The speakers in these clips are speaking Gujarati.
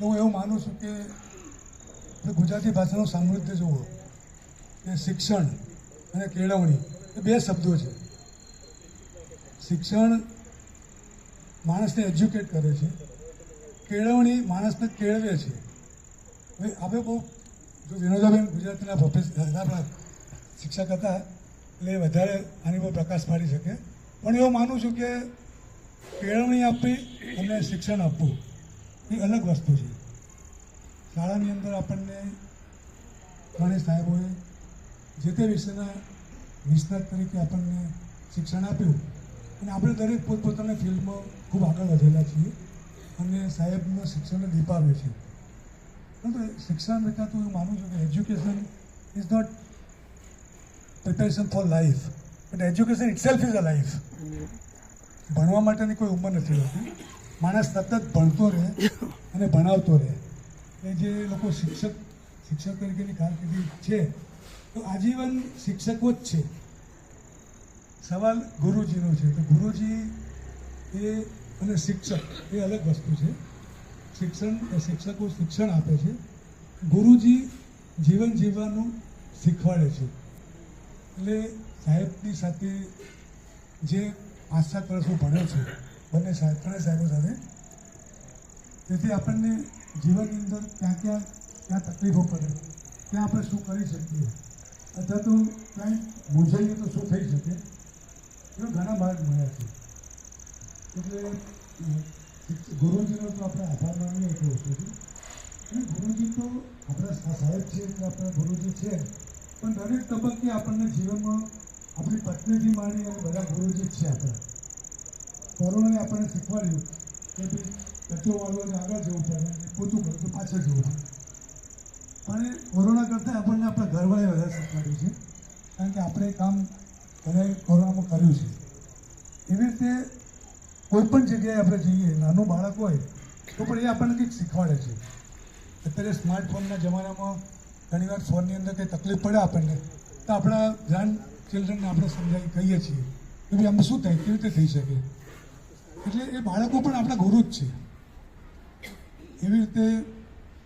હું એવું માનું છું કે ગુજરાતી ભાષાનું સામૃદ્ય જુઓ કે શિક્ષણ અને કેળવણી, એ બે શબ્દો છે. શિક્ષણ માણસને એજ્યુકેટ કરે છે, કેળવણી માણસને કેળવે છે. હવે આપણે બહુ, જો વિનોદાબેન ગુજરાતીના પ્રોફેસર આપણા શિક્ષક હતા, એટલે એ વધારે આની પર પ્રકાશ પાડી શકે. પણ એવું માનું છું કે કેળવણી આપવી અને શિક્ષણ આપવું. એ અલગ વસ્તુ છે. શાળાની અંદર આપણને ગણેશ સાહેબોએ જે તે વિષયના નિષ્ણાત તરીકે આપણને શિક્ષણ આપ્યું અને આપણે દરેક પોતપોતાના ફિલ્ડમાં ખૂબ આગળ વધેલા છીએ અને સાહેબના શિક્ષણને દીપાવે છે. પરંતુ શિક્ષણ રહેતા તો હું માનું છું કે education is not preparation for life but education itself is a life ભણવા માટેની કોઈ ઉંમર નથી હોતી. માણસ સતત ભણતો રહે અને ભણાવતો રહે. એ જે લોકો શિક્ષક શિક્ષક તરીકેની કારકિર્દી છે, તો આજીવન શિક્ષકો જ છે. સવાલ ગુરુજીનો છે. તો ગુરુજી એ અને શિક્ષક એ અલગ વસ્તુ છે. શિક્ષણ શિક્ષકો શિક્ષણ આપે છે. ગુરુજી જીવન જીવવાનું શીખવાડે છે. એટલે સાહેબની સાથે જે પાંચ સાત વર્ષ હું ભણ્યો છું બંને સાહેબ ત્રણેય સાહેબો સાથે તેથી આપણને જીવનની અંદર ક્યાં ક્યાં ક્યાં તકલીફો પડે, ત્યાં આપણે શું કરી શકીએ. અથવા તો ક્યાંય મૂંઝાઈએ તો શું થઈ શકે? એવા ઘણા માર્ગ મળ્યા છે. એટલે ગુરુજીનો તો આપણે આભાર માનીએ એટલું વસ્તુ છે. અને ગુરુજી તો આપણા સાહેબ છે એટલે આપણા ગુરુજી છે. પણ દરેક તબક્કે આપણને જીવનમાં આપણી પત્નીથી માંડી અને બધા ગુરુજી જ છે આપણા. કોરોનાએ આપણને શીખવાડ્યું કે ભાઈ કચરો વાળવાને આગળ જવું પડે પોતું કરતું પાછળ જવું પડે. પણ એ કોરોના કરતાં આપણને આપણા ઘરવાળાએ વધારે શીખવાડ્યું છે. કારણ કે આપણે કામ ઘરે કોરોનામાં કર્યું છે. એવી રીતે કોઈ પણ જગ્યાએ આપણે જઈએ, નાનું બાળક હોય, તો પણ એ આપણને કંઈક શીખવાડે છે. અત્યારે સ્માર્ટફોનના જમાનામાં ઘણીવાર ફોનની અંદર કંઈ તકલીફ પડે આપણને, તો આપણા ગ્રાન્ડ ચિલ્ડ્રનને આપણે સમજાવી કહીએ છીએ કે ભાઈ આમાં શું થાય, કેવી રીતે થઈ શકે? એટલે એ બાળકો પણ આપણા ગુરુ જ છે. એવી રીતે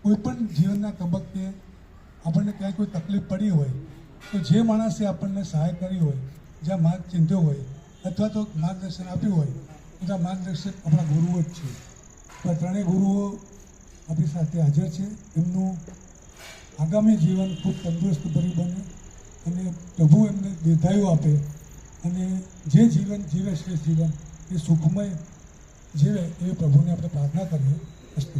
કોઈ પણ જીવનના તબક્કે આપણને ક્યાંય કોઈ તકલીફ પડી હોય, તો જે માણસે આપણને સહાય કરી હોય, જ્યાં માર્ગ ચિંધ્યો હોય, અથવા તો માર્ગદર્શન આપ્યું હોય બધા માર્ગદર્શક આપણા ગુરુઓ જ છે. તો ત્રણેય ગુરુઓ આપણી સાથે હાજર છે. એમનું આગામી જીવન ખૂબ તંદુરસ્ત ભરી બને અને પ્રભુ એમને દીર્ઘાયુ આપે અને જે જીવન જીવે શ્રેષ્ઠ જીવન એ સુખમય જીવે એવી પ્રભુને આપણે પ્રાર્થના કરીએ અસ્તુ.